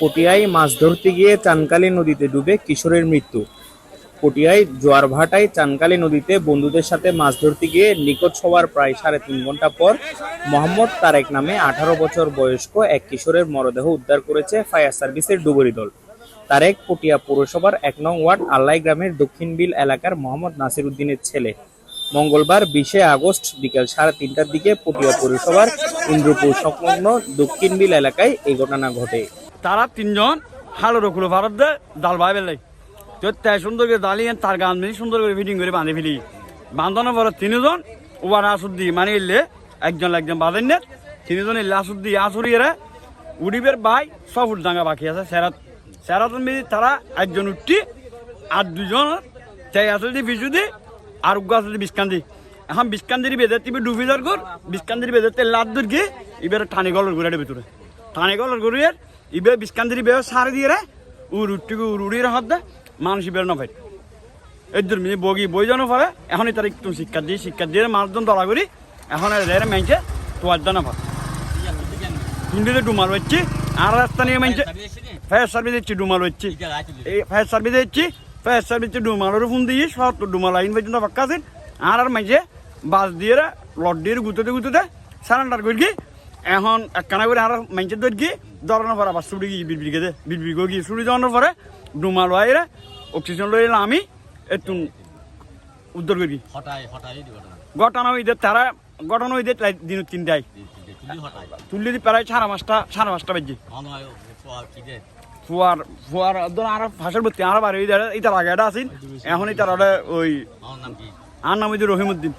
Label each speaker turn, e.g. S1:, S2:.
S1: পটিয়ায় মাছ ধরতে গিয়ে চানকালী নদীতে ডুবে কিশোরের মৃত্যু। পটিয়ায় জোয়ার ভাটায় চানকালী নদীতে বন্ধুদের সাথে মাছ ধরতে গিয়ে নিখোঁজ হওয়ার প্রায় সাড়ে তিন ঘণ্টা পর মোহাম্মদ তারেক নামে আঠারো বছর বয়স্ক এক কিশোরের মরদেহ উদ্ধার করেছে ফায়ার সার্ভিসের ডুবুরি দল। তারেক পটিয়া পৌরসভার এক নং ওয়ার্ড আল্লাই গ্রামের দক্ষিণ বিল এলাকার মোহাম্মদ নাসির উদ্দিনের ছেলে। মঙ্গলবার বিশে আগস্ট বিকেল সাড়ে তিনটার দিকে পটিয়া পৌরসভার ইন্দ্রপুর সংলগ্ন দক্ষিণ বিল এলাকায় এই ঘটনা ঘটে।
S2: তারা তিনজন হালো রকুলো ভারত দে, দাল ভাই বেলাই তো তাই সুন্দর করে দাঁড়িয়ে তার গান মিলি সুন্দর করে ফিটিং করে বাঁধে ফেলি। বাঁধানোর পরে তিনজন ওবার আসুদ্দি মানে এলে একজন একজন বাঁধেন না। তিনজন এলে আসুদ্দি আসুরিয়ে উড়িবের ভাই উঠ ডাঙ্গা বাকি আছে, সেরাত। সেরাত মিলি তারা একজন উঠটি, আর দুজন তাই আসলে বিজু দি আর উগ্র আসলে বিস্কান্দি। এখন বিস্কান্দির বেদে তুমি ডুবি যার কর বিস্কান্দির বেদে তেল লাদ দূর গিয়ে এবার টানি গলর ঘুরে ভিতরে টানি গলর ঘুরিয়ে ইবে বিস্কান্দির বেও সারে দিয়ে রে উর উঠটিকে উর উড়িয়ে হাত দে মানুষ ইবের না ভাই এদের মিনি বগি বই জানো পারে এখন তার একটু শিক্ষা দিয়ে শিক্ষা দিয়ে মানুষজন দলা করি এখন এদের মেঞ্চে তোয়ার জানা পারে হিন্দিতে ডুমাল হচ্ছি আর রাস্তা নিয়ে মেঞ্চে ফায়ার সার্ভিস হচ্ছে ডুমাল হচ্ছি এই ফায়ার সার্ভিস হচ্ছি ফায়ার সার্ভিস ডুমালের ফোন দিয়ে সব ডুমাল আইন পর্যন্ত পাক্কা আছে। আর আর মেঞ্চে বাস দিয়ে লড দিয়ে গুঁতোতে গুঁতোতে সারেন্ডার করি কি এখন একখানা করে আর মেঞ্চে ধর কি ধরানোর পর আবার সুড়ি গিয়ে বিড়বিড় গেছে। বিড়বিড় করে গিয়ে সুড়ি দেওয়ানোর পরে ডুমাল আইরে অক্সিজেন লই এলাম আমি একটু উদ্ধার করি
S3: ঘটনা
S2: হইতে তারা ঘটনা হইতে দিন তিনটায়। তুললি প্রায় সাড়ে পাঁচটা সাড়ে পাঁচটা বাজে। ফুয়ার ফুয়ার ধর আর ফাঁসের ভর্তি আর বাড়ি এটা আগে এটা আসিল এখন এটা ওই
S3: আমার নাম কি?
S2: আর নাম হইছে রহিমুদ্দিন